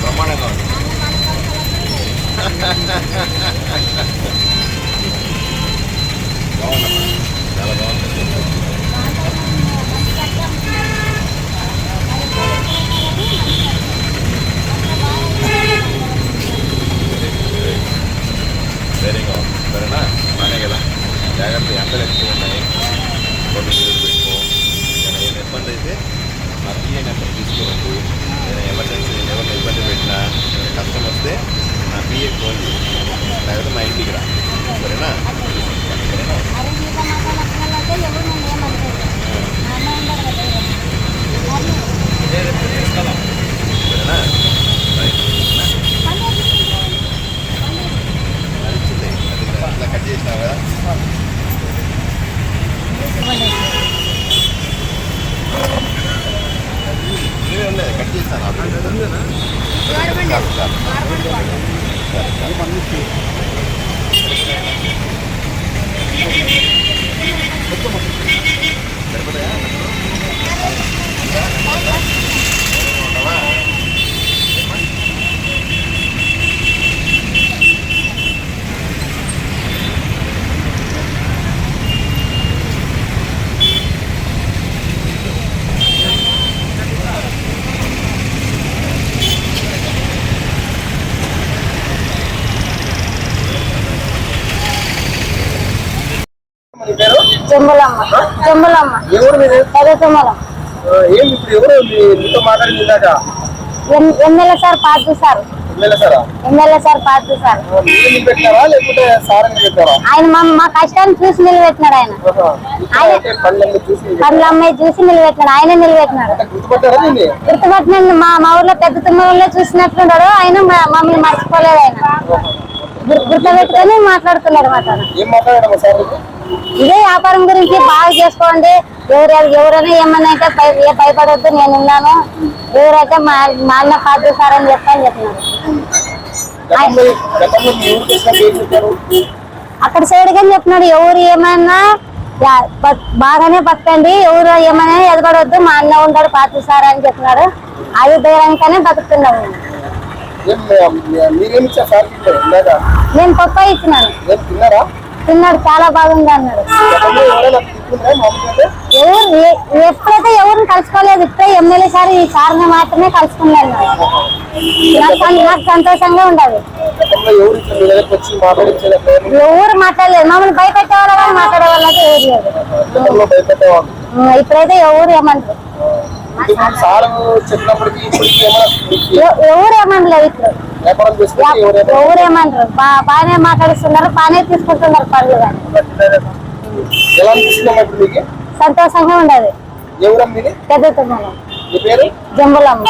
પ્રમાણે ఇచ్చింది అది ఇట్లా కట్ చేసినావు కదా ఇవే ఉన్నాయి కట్ చేస్తాను గవర్నమెంట్ చెంబులమ్మ చెంబులమ్మ ఎవరు మీది పెద్ద తుమ్మలం ఆ, ఏం ఇప్పుడు ఎవరు మీ- మీతో మాట్లాడింది ఇందాక ఎం- MLA sir party sir. MLA సారా? సార్ పార్టీ ఆయన మా కష్టాన్ని చూసి నిలబెట్టినాడు ఆయన? పనుల అమ్మాయి చూసి నిలబెట్టినాడు. ఆయనే నిలబెట్టినాడు. అంటే గుర్తుపట్టారా దీన్ని? గుర్తుపట్టిన మా మా ఊర్లో పెద్ద తుమ్మలంలో చూసినట్లున్నాడు ఆయన మమ్మల్ని మర్చిపోలేదు ఆయన. గుర్- గుర్తుపెట్టుకొని మాట్లాడుతున్నాడు మాట ఇదే వ్యాపారం గురించి బాగా చేసుకోండి. ఎవరు ఎవరైనా ఏమన్నా అయితే ఏ భయపడొద్దు నేను ఉన్నాను. ఎవరైతే మా మా అన్న కాదు సార్ అని చెప్పని చెప్పారు. అక్కడ సైడ్గా చెప్పినాడు. ఎవరు ఏమన్నా బాగానే బతకండి. ఎవరు ఏమైనా ఎదగడొద్దు. మా అన్న ఉంటాడు పాత సార్ అని చెప్పినాడు. అది ధైర్యంగానే బతుకుతున్నాము నేను పప్పాయి ఇచ్చినాను. తిన్నాడు చాలా బాగుంది అన్నాడు ఎవరు ఎప్పుడైతే ఎవరిని కలుసుకోలేదు ఇప్పుడే ఎమ్మెల్యే సార్ ఈ సార్ని మాత్రమే కలుసుకున్నాను నాకు సంతోషంగా ఉండదు. ఎవరు మాట్లాడలేదు. మమ్మల్ని భయపెట్టే వాళ్ళు కానీ మాట్లాడే వాళ్ళకి ఎవరు లేదు భయపెట్టేవాళ్ళు. ఇప్పుడైతే ఎవరు ఏమంటారు? ఎవరు ఏమనలేదు ఇప్పుడు. వ్యాపారం చేసుకుంటే ఎవరైనా ఎవరు ఏమంటారు బా- బాగానే మాట్లాడిస్తున్నారు బాగానే తీసుకుంటున్నారు పనులు కానీ సంతోషంగా ఉండదు. జంబులమ్మ.